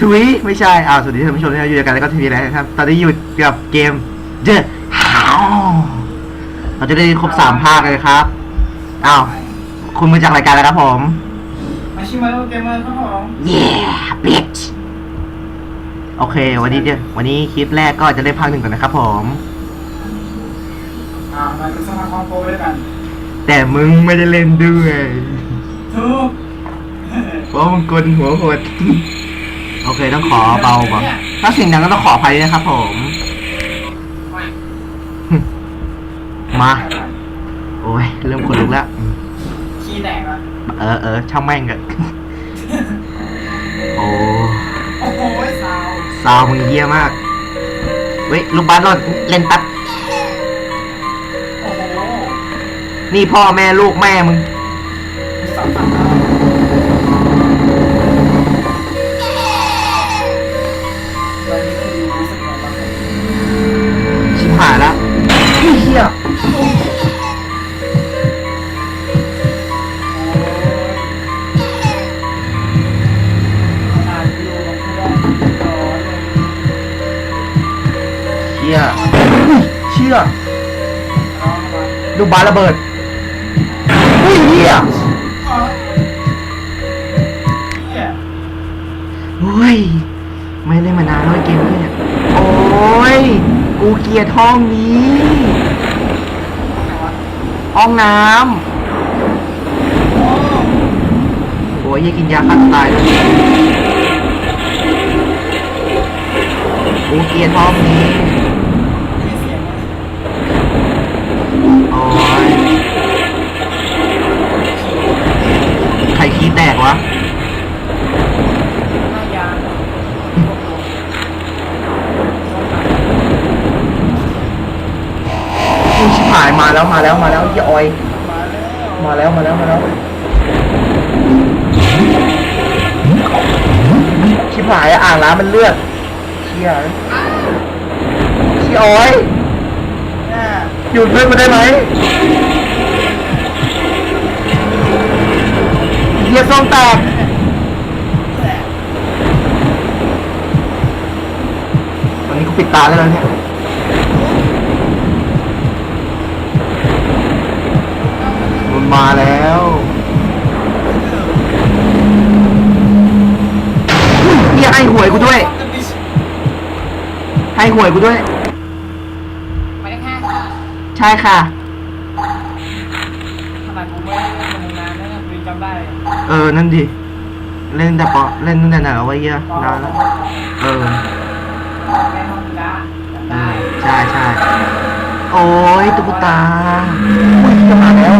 ทวีไม่ใช่อ้าวสวัสดีท่านผู้ชมที่เราอยู่ด้วยกันแล้วก็ทีวีแล้วครับ ตอนนี้อยู่กับเกม The House เราจะได้ครบสามภาคเลยครับ อ้าว คุณมาจากรายการแล้วครับผม มาชิมาโอเกมเมอร์ครับผม Yeah bitch โอเค วันนี้เดี๋ยววันนี้คลิปแรกก็จะเล่นภาคหนึ่งก่อนนะครับผม อ่ามาจะสมัครคอมโปด้วยกันแต่มึงไม่ได้เล่นด้วยทุกเพราะมึงกลหัวหด โอเคต้องขอเบาก่อนถ้าเสิ่งดังก็ต้องขออภัยด้วยนะครับผม มา โอ้ยเริ่มขนลุกแล้วอืมขี้แตกอะเออเออช่างแม่งกันโอ้โอ้โหสาวซาวมึงเยี่ยมาก เว้ยลูกบาสหล่นเล่นแปั๊บโอ้โหนี่พ่อแม่ลูกแม่มึงสัมผัสได้ เฮียอ่านวิดีโอกับเพื่อนร้อนเลยเชี่ยเชี่ยร้อนมาลูกบาสระเบิดอุ้ยเฮียอ๋อเนี่ยอุ้ย ไม่ได้มานานแล้วไอ้เกมเนี่ย โอ้ย กูเกลียดห้องนี้ ห้องน้ำโอ้ยย่กินยาฆ่าตัวตายเลยกูเกลียดห้องนี้ มีเสียงไหม โอ้ย ใครขี้แตกวะ หน้ายาง อุ้ยชิบหายมาแล้วมาแล้วมาแล้วยี่ออย มาแล้วมาแล้วมาแล้วชิบหายอ่างน้ำมันเลือดเชี่ยเชี่ออยเนี่ยหยุดเพื่อนมาได้ไหมเฮียส้มแตกตอนนี้กูปิดตาได้แล้วเนี่ย มันมาแล้วอุ๊ยเฮียให้หวยกูด้วย ให้หวยกูด้วยไม่ได้แค่ค่ะใช่ค่ะขนาดกูไม่ได้เล่นมานานแล้วกูยังจำได้เออ นั่นดิ เล่นแต่ปอเล่นตั้งแต่ไหนเอาไว้เหี้ยนานแล้ว เออ แม่ห้องจ้าจำเอได้อใช่ใช่ โอ้ยตุ๊กตาอุ้ยจะมาแล้ว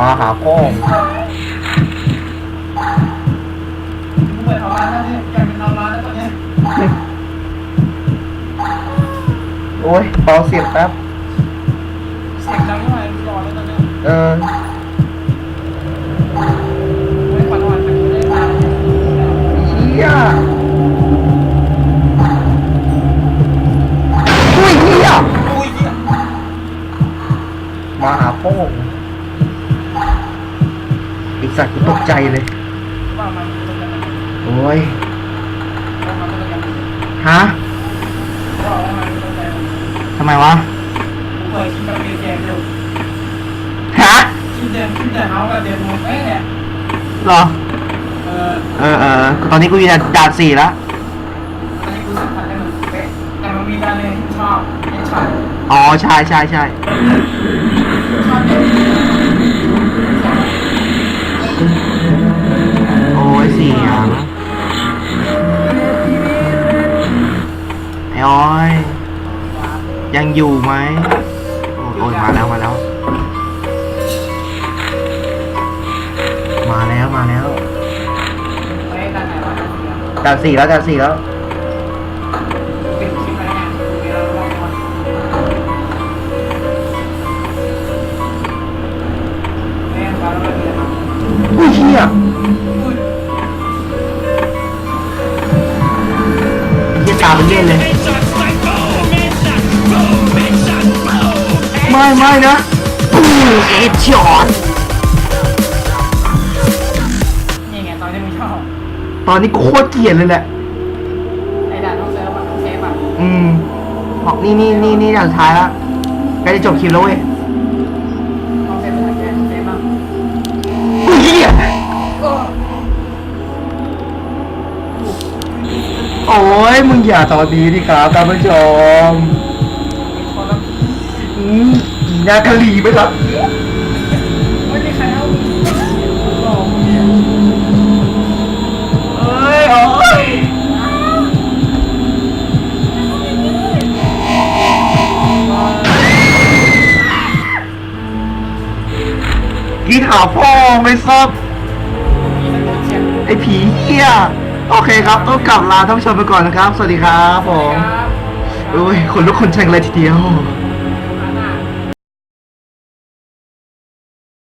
มาหาพ่อกูเปิดเอาร้านแล้วเนี่ยอยากเป็นเอาร้านแล้วตอนเนี้ยโอ้ยเบาเสียงแป๊บ เสียงดังเท่าไหร่รอแล้วตอนเนี้ยเออ ไม่ปัดวันแต่กูได้มาเฮีย สัตว์กูตกใจเลย ว่ามันเป็นยังไงโอ้ย ว่ามันเป็นยังไงฮะว่ามันเป็นยังไงทำไมวะ กูเคยคิดแบบเรียนอยู่ฮะคิดเดินคิดแต่เฮากับเดินหมดเอ้ยเนี่ยเหรอ เออเออเออตอนนี้กูอยู่ด่านสี่แล้วอันนี้กูสัมผัสได้เหมือนเป๊ะแต่มันมีการเรียนที่ชอบที่ชอบอ๋อ ใช่ใช่ใช่ชอบเด็ก เสียงไอ้อ้อย ยังอยู่ไหมโอ้โอ้ยมาแล้วมาแล้ว มาแล้วมาแล้วเป๊ะด้านสี่แล้วด่านสี่แล้วอะไรเนี่ยเดี๋ย ไม่ไม่นะเอช็อตนี่ไงตอนที่มึงชอบตอนนี้โคตรเกลียดเลยแหละ ไอ้ด่านต้องเซิร์ฟอะต้องเซฟอะอืมบอกนี่นี่นี่นี่อย่างสุดท้ายละใกล้จะจบคลิปแล้วเว้ยต้องเซฟเป็นอะไรเซฟบ้างอุ้ยเหี้ยโอ้โอ้ยมึงอย่าตอนนี้ดิครับท่านผู้ชมมีคนแล้วอืม อีนากะลีไปครับ ไม่มีใครเอาหลอกเนี่ยเอ้ยโอ้ยกินหาพ่อไม่ซับมีนักเรียนเชียร์ไอ้ผีเหี้ยโอเคครับ ต้องกลับลาท่านผู้ชมไปก่อนนะครับ สวัสดีครับผม ครับ โอ้ยคนลุกคนแช่งเลยทีเดียว